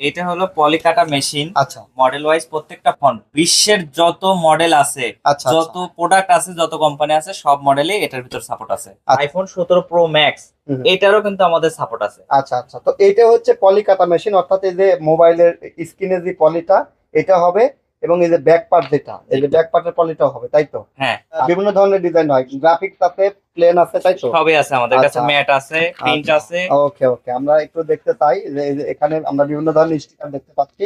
এটা হলো পলিকাটা মেশিন। আচ্ছা। মডেল ওয়াইজ প্রত্যেকটা ফোন। বিশ্বের যত মডেল আছে আচ্ছা যত প্রোডাক্ট আছে যত কোম্পানি আছে সব মডেলে এটার ভিতর সাপোর্ট আছে। আচ্ছা। আইফোন সতেরো প্রো ম্যাক্স এটারও কিন্তু আমাদের সাপোর্ট আছে। আচ্ছা আচ্ছা। তো এটা হচ্ছে পলিকাটা মেশিন অর্থাৎ এই যে মোবাইলের স্ক্রিনে যে পলিটা এটা হবে এবং এই যে ব্যাক পার্ট যেটা এই যে ব্যাক পার্টের পলিটা হবে তাই তো? হ্যাঁ। বিভিন্ন ধরনের ডিজাইন হয় গ্রাফিক্স আছে প্লেন আছে তাই তো? সবই আছে আমাদের কাছে আচ্ছা। ম্যাট আছে প্রিন্ট আচ্ছা। আছে। ওকে ওকে আমরা একটু দেখতে চাই যে এখানে আমরা বিভিন্ন ধরনের স্টিকার দেখতে পাচ্ছি।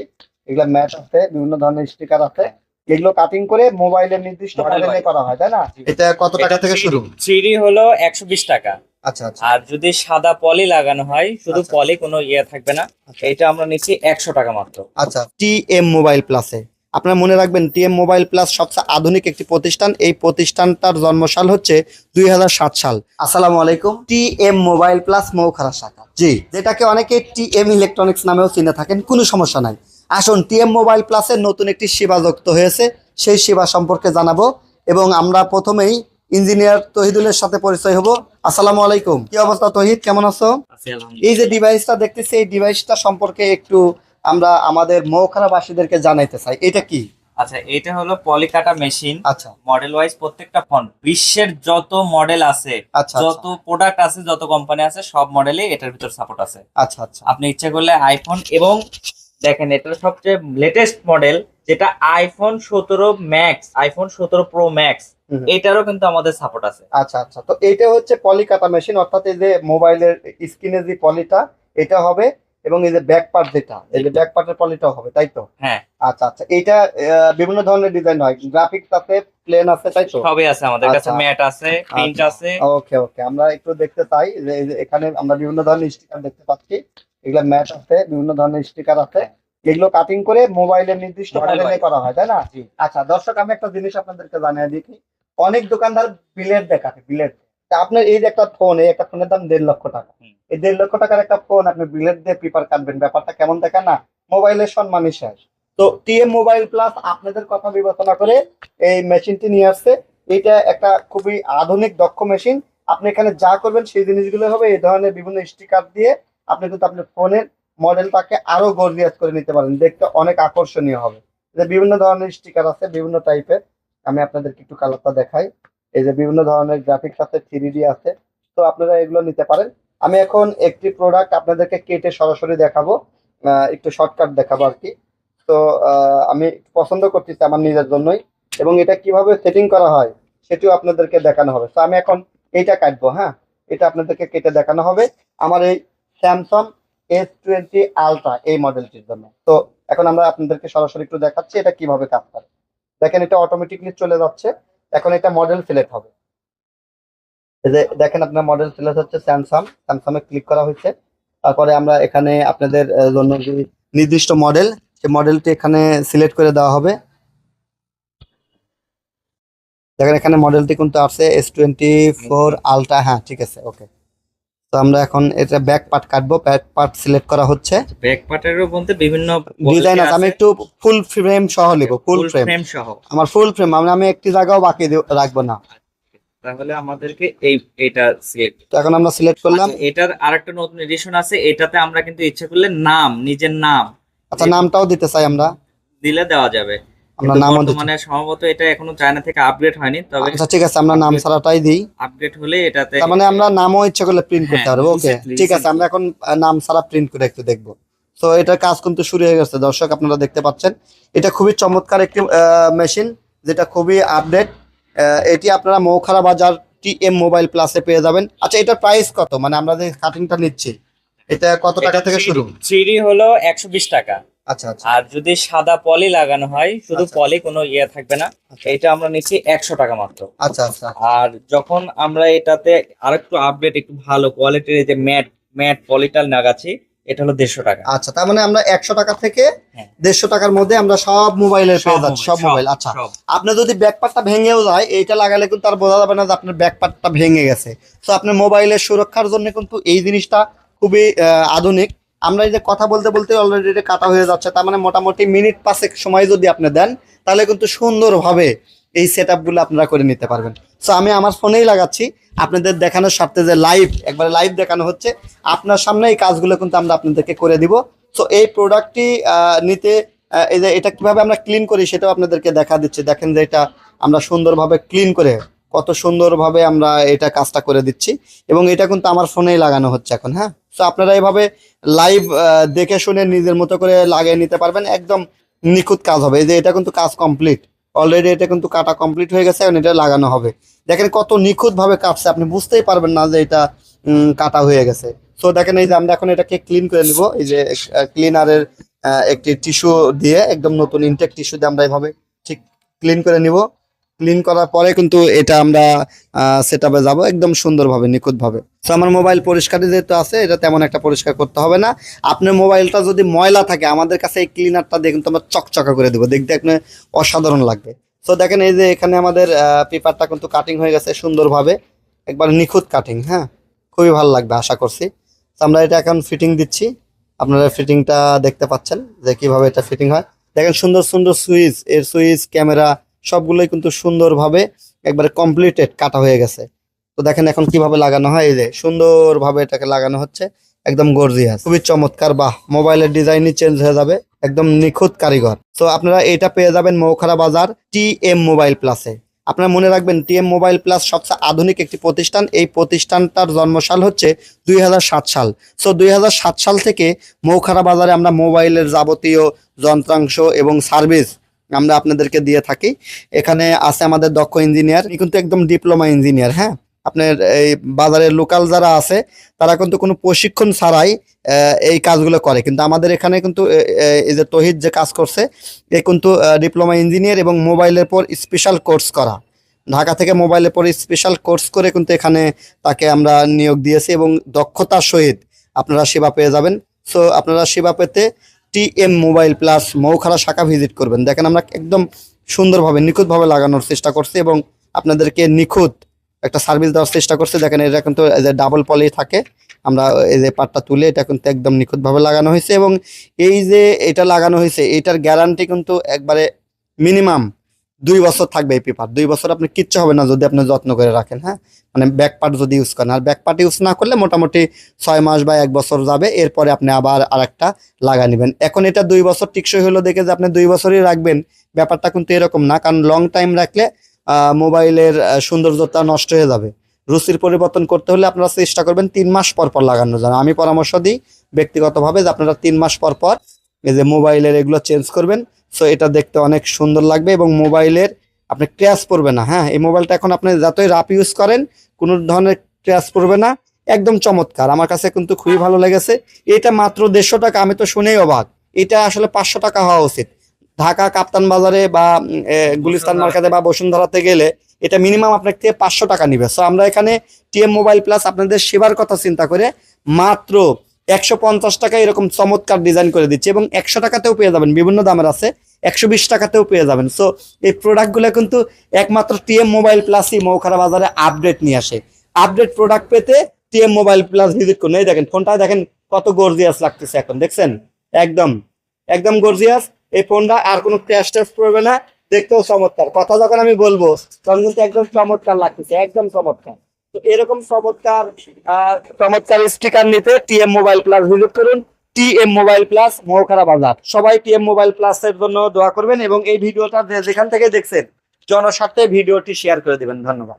এগুলা ম্যাট আছে বিভিন্ন ধরনের স্টিকার আছে। এগুলো কাটিং করে মোবাইলের নির্দিষ্ট মডেলে করা হয় তাই না? এটা কত টাকা থেকে শুরু? থ্রি হলো একশো বিশ টাকা। আচ্ছা আচ্ছা। আর যদি সাদা পলি লাগানো হয় শুধু আচ্ছা। পলি কোনো ইয়ে থাকবে না। আচ্ছা। এটা আমরা নিচ্ছি একশো টাকা মাত্র। আচ্ছা টিএম মোবাইল প্লাসে আপনারা মনে রাখবেন টিএম মোবাইল প্লাস সবচেয়ে আধুনিক একটি প্রতিষ্ঠান। এই প্রতিষ্ঠানটার জন্মসাল হচ্ছে দুই হাজার সাত সাল। আসসালামু আলাইকুম। টিএম মোবাইল প্লাস মৌখারা শাখা। জি। যেটাকে অনেকে টিএম ইলেকট্রনিক্স নামেও চিনে থাকেন কোনো সমস্যা নাই। আসুন টিএম মোবাইল প্লাসের নতুন একটি সেবা যুক্ত হয়েছে। সেই সেবা সম্পর্কে জানাব এবং আমরা প্রথমেই ইঞ্জিনিয়ার তহিদুলের সাথে পরিচয় হব। আসসালামু আলাইকুম। কি অবস্থা তহিদ? কেমন আছো? এই যে ডিভাইসটা দেখতেছি এই ডিভাইসটা সম্পর্কে একটু আমরা আমাদের মৌখারাবাসীদেরকে জানাইতে চাই। এটা কি? আচ্ছা এটা হলো পলিকাটা মেশিন। আচ্ছা। মডেল ওয়াইজ প্রত্যেকটা ফোন। বিশ্বের যত মডেল আছে আচ্ছা যত প্রোডাক্ট আছে যত কোম্পানি আছে সব মডেলে এটার ভিতর সাপোর্ট আছে। আচ্ছা আচ্ছা। আপনি ইচ্ছা করলে আইফোন এবং দেখেন এটার সবচেয়ে লেটেস্ট মডেল যেটা আইফোন সতেরো ম্যাক্স আইফোন সতেরো প্রো ম্যাক্স। এটারও কিন্তু আমাদের সাপোর্ট আছে। আচ্ছা আচ্ছা। তো এটা হচ্ছে পলিকাটা মেশিন অর্থাৎ এই যে মোবাইলের স্ক্রিনে যে পলিটা এটা হবে এবং এই যে ব্যাক পার্ট যেটা এই যে ব্যাক পার্টের পলিটাও হবে তাই তো হ্যাঁ আচ্ছা আচ্ছা আহ, বিভিন্ন ধরনের ডিজাইন হয় গ্রাফিক্স আছে প্লেন আছে তাই তো সবই আছে আমাদের কাছে আচ্ছা। ম্যাট আছে প্রিন্ট আচ্ছা। আছে ওকে ওকে আমরা একটু দেখতে চাই যে এখানে আমরা বিভিন্ন ধরনের স্টিকার দেখতে পাচ্ছি এগুলো ম্যাট আছে বিভিন্ন ধরনের স্টিকার আছে এগুলো কাটিং করে মোবাইলের নির্দিষ্ট মডেলে করা হয় তাই না। আচ্ছা দর্শক আমি একটা জিনিস আপনাদেরকে জানিয়ে দিই অনেক দোকানদার বিলেট দেখাবে বিলেট আপনার এই যে একটা ফোন এই একটা ফোনের দাম দেড় লক্ষ টাকা। এই দেড় লক্ষ টাকার একটা ফোন আপনি বিলেট দিয়ে পেপার কাটবেন ব্যাপারটা কেমন দেখা না? মোবাইলের সম্মানই শেষ। তো টিএম মোবাইল প্লাস আপনাদের কথা বিবেচনা করে এই মেশিনটি নিয়ে আসছে। এটা একটা খুবই আধুনিক দক্ষ মেশিন আপনি এখানে যা করবেন সেই জিনিসগুলো হবে। এই ধরনের বিভিন্ন স্টিকার দিয়ে আপনি কিন্তু আপনার ফোনের মডেলটাকে আরও গর্জিয়াস করে নিতে পারেন। দেখতে অনেক আকর্ষণীয় হবে। বিভিন্ন ধরনের স্টিকার আছে বিভিন্ন টাইপের আমি আপনাদেরকে একটু কালারটা দেখাই। এই যে বিভিন্ন ধরনের গ্রাফিক্স আছে থ্রি আছে, তো আপনারা এগুলো নিতে পারেন। আমি এখন একটি প্রোডাক্ট আপনাদেরকে কেটে সরাসরি দেখাবো একটু শর্টকাট দেখাবো আর কি। তো আমি পছন্দ করতেছি আমার নিজের জন্যই, এবং এটা কীভাবে সেটিং করা হয় সেটিও আপনাদেরকে দেখানো হবে। তো আমি এখন এইটা কাটবো হ্যাঁ? এটা আপনাদেরকে কেটে দেখানো হবে আমার এই স্যামসাং এস টোয়েন্টি আলট্রা এই মডেলটির জন্য। তো, এখন আমরা আপনাদেরকে সরাসরি একটু দেখাচ্ছি এটা কীভাবে কাজ করে। দেখেন এটা অটোমেটিকলি চলে যাচ্ছে। এখন এটা মডেল সিলেক্ট হবে। এই যে দেখেন আপনার মডেল সিলেক্ট হচ্ছে স্যামসাং স্যামসাং এ ক্লিক করা হয়েছে। তারপরে আমরা এখানে আপনাদের জন্য যে নির্দিষ্ট মডেল সে মডেলটি এখানে সিলেক্ট করে দেওয়া হবে। দেখেন এখানে মডেলটি কিন্তু আছে এস টোয়েন্টি ফোর আলট্রা হ্যাঁ ঠিক আছে ওকে তো আমরা এখন এটা ব্যাক পার্ট কাটবো ব্যাক পার্ট সিলেক্ট করা হচ্ছে। ব্যাক পার্টেরও বলতে বিভিন্ন ডিজাইন আছে আমি একটু ফুল ফ্রেম সহ নেব ফুল ফ্রেম ফ্রেম সহ। আমার ফুল ফ্রেম আমি আমি একটি জায়গাও বাকি রাখব না। তাহলে আমাদেরকে এই এটা সিলেক্ট তো এখন আমরা সিলেক্ট করলাম। এটার আরেকটা নতুন এডিশন আছে এটাতে আমরা কিন্তু ইচ্ছা করলে নাম নিজের নাম আচ্ছা নামটাও দিতে চাই আমরা। দিলে দেওয়া যাবে। নামও দিতে বর্তমানে সম্ভবত এটা এখনও চায়না থেকে আপগ্রেড হয়নি তবে আচ্ছা ঠিক আছে আমরা নাম ছাড়াটাই দিই। আপগ্রেড হলে এটাতে তার মানে আমরা নামও ইচ্ছা করলে প্রিন্ট করতে হ্যাঁ, পারব ওকে ঠিক আছে আমরা এখন নাম ছাড়া প্রিন্ট করে একটু দেখব। তো এটার কাজ কিন্তু শুরু হয়ে গেছে দর্শক আপনারা দেখতে পাচ্ছেন। এটা খুবই চমৎকার একটি মেশিন যেটা খুবই আপডেট এটি আপনারা মৌখারা বাজার টিএম মোবাইল প্লাসে পেয়ে যাবেন। আচ্ছা এটার প্রাইস কত? মানে আমরা যে কাটিংটা নিচ্ছি এটা কত টাকা থেকে শুরু? থ্রি হলো একশো বিশ টাকা। আচ্ছা আচ্ছা। আর যদি সাদা পলি লাগানো হয় শুধু আচ্ছা। পলি কোনো ইয়ে থাকবে না আচ্ছা। এটা আমরা নিচ্ছি একশো টাকা মাত্র। আচ্ছা আচ্ছা। আর যখন আমরা এটাতে আরেকটু আপডেট একটু ভালো কোয়ালিটির যে ম্যাট ম্যাট পলিটাল লাগাচ্ছি এটা হলো দেড়শো টাকা। আচ্ছা তার মানে আমরা একশো টাকা থেকে হ্যাঁ। দেড়শো টাকার মধ্যে আমরা সব মোবাইলের পেয়ে যাচ্ছি সব মোবাইল আচ্ছা আপনার যদি ব্যাক পার্টটা ভেঙেও যায় এইটা লাগালে কিন্তু আর বোঝা যাবে না যে আপনার ব্যাক পার্টটা ভেঙে গেছে। তো আপনার মোবাইলের সুরক্ষার জন্য কিন্তু এই জিনিসটা খুবই আধুনিক। আমরা এই যে কথা বলতে বলতে অলরেডি এটা কাটা হয়ে যাচ্ছে, তার মানে মোটামুটি মিনিট পাঁচেক সময় যদি আপনি দেন, তাহলে কিন্তু সুন্দরভাবে এই সেট আপগুলো আপনারা করে নিতে পারবেন। সো আমি আমার ফোনেই লাগাচ্ছি, আপনাদের দেখানোর স্বার্থে যে লাইভ একবারে লাইভ দেখানো হচ্ছে, আপনার সামনে এই কাজগুলো কিন্তু আমরা আপনাদেরকে করে দিব। সো এই প্রোডাক্টটি নিতে এই যে এটা কীভাবে আমরা ক্লিন করি সেটাও আপনাদেরকে দেখা দিচ্ছে। দেখেন যে এটা আমরা সুন্দরভাবে ক্লিন করে কত সুন্দরভাবে আমরা এটা কাজটা করে দিচ্ছি। এবং এটা কিন্তু আমার ফোনেই লাগানো হচ্ছে এখন হ্যাঁ? তো আপনারা এভাবে লাইভ দেখে শুনে নিজের মতো করে লাগিয়ে নিতে পারবেন। একদম নিখুঁত কাজ হবে। এই যে এটা কিন্তু কাজ কমপ্লিট অলরেডি এটা কিন্তু কাটা কমপ্লিট হয়ে গেছে এখন এটা লাগানো হবে। দেখেন কত নিখুঁতভাবে কাটছে। আপনি বুঝতেই পারবেন না যে এটা কাটা হয়ে গেছে। তো দেখেন এই যে আমরা এখন এটাকে ক্লিন করে নিব। এই যে ক্লিনারের একটি টিস্যু দিয়ে, একদম নতুন ইনটেক টিস্যু দিয়ে আমরা এভাবে ঠিক ক্লিন করে নিব। ক্লিন করার পরে কিন্তু এটা আমরা সেট আপে যাব একদম সুন্দরভাবে, নিখুঁতভাবে। তো আমার মোবাইল পরিষ্কারই যেহেতু আছে, এটা তেমন একটা পরিষ্কার করতে হবে না। আপনার মোবাইলটা যদি ময়লা থাকে, আমাদের কাছে এই ক্লিনারটা দিয়ে কিন্তু আমরা চকচকা করে দেবো। দেখতে আপনার অসাধারণ লাগবে। তো দেখেন এই যে এখানে আমাদের পেপারটা কিন্তু কাটিং হয়ে গেছে সুন্দরভাবে। একবার নিখুঁত কাটিং হ্যাঁ? খুবই ভালো লাগবে, আশা করছি। তো আমরা এটা এখন ফিটিং দিচ্ছি। আপনারা ফিটিংটা দেখতে পাচ্ছেন যে কীভাবে এটা ফিটিং হয়। দেখেন সুন্দর সুন্দর সুইচ, এর সুইচ, ক্যামেরা সবগুলোই কিন্তু সুন্দরভাবে একবারে কমপ্লিটেড কাটা হয়ে গেছে। তো দেখেন এখন কীভাবে লাগানো হয়, এই যে সুন্দরভাবে এটাকে লাগানো হচ্ছে, একদম গর্জিয়াস খুবই চমৎকার, বাহ, মোবাইলের ডিজাইনই চেঞ্জ হয়ে যাবে, একদম নিখুঁত কারিগর। তো আপনারা এটা পেয়ে যাবেন মৌখারা বাজার টি এম মোবাইল প্লাসে। আপনারা মনে রাখবেন, টিএম মোবাইল প্লাস সবচেয়ে আধুনিক একটি প্রতিষ্ঠান, এই প্রতিষ্ঠানটার জন্মসাল হচ্ছে দুই হাজার সাত সাল। সো দুই হাজার সাত সাল থেকে মৌখারা বাজারে আমরা মোবাইলের যাবতীয় যন্ত্রাংশ এবং সার্ভিস আমরা আপনাদেরকে দিয়ে থাকি। এখানে আছে আমাদের দক্ষ ইঞ্জিনিয়ার কিন্তু একদম ডিপ্লোমা ইঞ্জিনিয়ার হ্যাঁ? আপনার এই বাজারের লোকাল যারা আছে, তারা কিন্তু কোনো প্রশিক্ষণ ছাড়াই এই কাজগুলো করে। কিন্তু আমাদের এখানে কিন্তু এই যে তহিদ যে কাজ করছে, এ কিন্তু ডিপ্লোমা ইঞ্জিনিয়ার এবং মোবাইলের পর স্পেশাল কোর্স করা। ঢাকা থেকে মোবাইলের পর স্পেশাল কোর্স করে কিন্তু এখানে তাকে আমরা নিয়োগ দিয়েছি এবং দক্ষতার সহিত আপনারা সেবা পেয়ে যাবেন। সো আপনারা সেবা পেতে T M Mobile Plus Moukhara শাখা ভিজিট করবেন। দেখেন আমরা একদম সুন্দরভাবে, নিখুঁতভাবে লাগানোর চেষ্টা করছি এবং আপনাদেরকে নিখুঁত একটা সার্ভিস দেওয়ার চেষ্টা করছি। দেখেন এটা কিন্তু ডাবল পলি থাকে, আমরা এই যে পাটটা তুলে এটা কিন্তু একদম নিখুঁতভাবে লাগানো হয়েছে এবং এই যে এটা লাগানো হয়েছে, এটার গ্যারান্টি কিন্তু একবারে মিনিমাম দুই বছর থাকবে এই পেপার দুই বছর আপনি কিচ্ছু হবে না যদি আপনি যত্ন করে রাখেন হ্যাঁ? মানে ব্যাক পার্ট যদি ইউজ করেন। আর ব্যাক পার্ট ইউজ না করলে মোটামুটি ছয় মাস বা এক বছর যাবে, এরপরে আপনি আবার আরেকটা লাগা নেবেন। এখন এটা দুই বছর টিকসই হলো দেখে যে আপনি দুই বছরই রাখবেন, ব্যাপারটা কিন্তু এরকম না। কারণ লং টাইম রাখলে মোবাইলের সৌন্দর্যতা নষ্ট হয়ে যাবে। রুচির পরিবর্তন করতে হলে আপনারা চেষ্টা করবেন তিন মাস পর পর লাগানোর জন্য। আমি পরামর্শ দিই ব্যক্তিগতভাবে যে আপনারা তিন মাস পর পর এই যে মোবাইলের এগুলো চেঞ্জ করবেন। সো এটা দেখতে অনেক সুন্দর লাগবে এবং মোবাইলের আপনি ক্র্যাশ পড়বে না। হ্যাঁ এই মোবাইলটা এখন আপনি যতই রাপ ইউজ করেন কোনো ধরনের ক্র্যাশ পড়বে না। একদম চমৎকার। আমার কাছে কিন্তু খুবই ভালো লেগেছে। এটা মাত্র দেড়শো টাকা আমি তো শুনেই অবাক। এটা আসলে পাঁচশো টাকা হওয়া উচিত। ঢাকা কাপ্তান বাজারে বা গুলিস্তান মার্কেটে বা বসুন্ধরাতে গেলে এটা মিনিমাম আপনার থেকে পাঁচশো টাকা নিবে। সো আমরা এখানে টিএম মোবাইল প্লাস আপনাদের সেবার কথা চিন্তা করে মাত্র একশো পঞ্চাশ টাকা এরকম চমৎকার ডিজাইন করে দিচ্ছে এবং একশো টাকাতেও পেয়ে যাবেন, বিভিন্ন দামের আছে, একশো বিশ টাকাতেও পেয়ে যাবেন। সো এই প্রোডাক্টগুলো কিন্তু একমাত্র টিএম মোবাইল প্লাসই মৌখারা বাজারে আপডেট নিয়ে আসে। আপডেট প্রোডাক্ট পেতে টিএম মোবাইল প্লাস ভিজিট করুন। এই দেখেন, ফোনটা দেখেন কত গর্জিয়াস লাগতেছে এখন, দেখছেন? একদম একদম গর্জিয়াস এই ফোনটা আর কোনো ক্র্যাশ ট্যাশ পড়বে না। দেখতেও চমৎকার। কথা যখন আমি বলব, তখন কিন্তু একদম চমৎকার লাগতেছে, একদম চমৎকার। এরকম চমৎকার চমৎকার স্টিকার নিতে টিএম মোবাইল প্লাস ভিজিট করুন। টিএম মোবাইল প্লাস মৌখারা বাজার। সবাই টিএম মোবাইল প্লাস এর জন্য দোয়া করবেন এবং এই ভিডিওটা যেখান থেকে দেখছেন, জনস্বার্থে ভিডিওটি শেয়ার করে দেবেন। ধন্যবাদ।